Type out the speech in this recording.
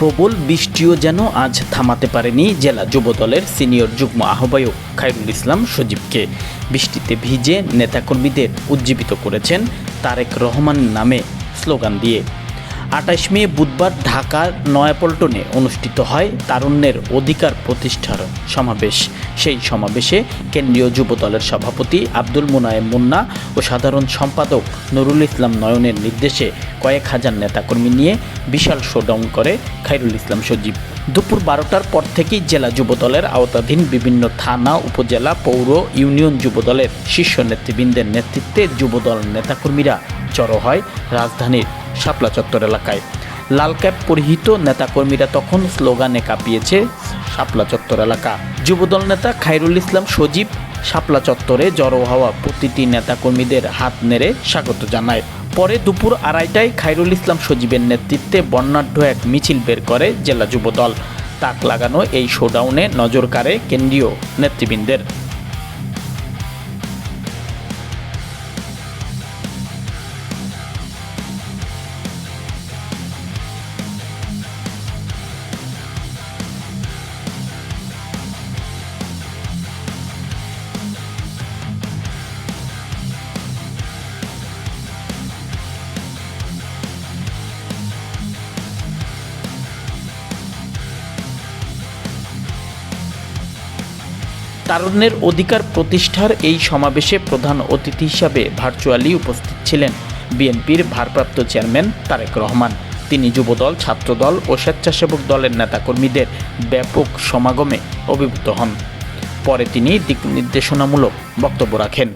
প্রবল বৃষ্টিও যেন আজ থামাতে পারেনি জেলা যুবদলের সিনিয়র যুগ্ম আহ্বায়ক খায়রুল ইসলাম সজীবকে। বৃষ্টিতে ভিজে নেতাকর্মীদের উজ্জীবিত করেছেন তারেক রহমান নামে স্লোগান দিয়ে। আঠাশ মে বুধবার ঢাকার নয়াপল্টনে অনুষ্ঠিত হয় তারুণ্যের অধিকার প্রতিষ্ঠার সমাবেশ। সেই সমাবেশে কেন্দ্রীয় যুবদলের সভাপতি আব্দুল মুনায়েম মুন্না ও সাধারণ সম্পাদক নুরুল ইসলাম নয়নের নির্দেশে কয়েক হাজার নেতাকর্মী নিয়ে বিশাল শোডাউন করে খাইরুল ইসলাম সজীব। দুপুর বারোটার পর থেকেই জেলা যুবদলের আওতাধীন বিভিন্ন থানা, উপজেলা, পৌর, ইউনিয়ন যুবদলের শীর্ষ নেতৃবৃন্দের নেতৃত্বে যুবদল নেতাকর্মীরা জড়ো হয় রাজধানীর শাপলা চত্বর এলাকায়। লাল ক্যাপ পরিহিত নেতাকর্মীরা তখন স্লোগানে কাঁপিয়েছে শাপলা চত্বর এলাকা। যুবদল নেতা খায়রুল ইসলাম সজীব শাপলা চত্বরে জড়ো হওয়া প্রতিটি নেতাকর্মীদের হাত নেড়ে স্বাগত জানায়। পরে দুপুর আড়াইটায় খায়রুল ইসলাম সজীবের নেতৃত্বে বর্ণাঢ্য এক মিছিল বের করে জেলা যুবদল। তাক লাগানো এই শোডাউনে নজর কাড়ে কেন্দ্রীয় নেতৃবৃন্দের। তারুণ্যের অধিকার প্রতিষ্ঠার এই সমাবেশে প্রধান অতিথি হিসাবে ভার্চুয়ালি উপস্থিত ছিলেন বিএনপির ভারপ্রাপ্ত চেয়ারম্যান তারেক রহমান। তিনি যুবদল, ছাত্রদল ও স্বেচ্ছাসেবক দলের নেতাকর্মীদের ব্যাপক সমাগমে অভিভূত হন। পরে তিনি দিক নির্দেশনামূলক বক্তব্য রাখেন।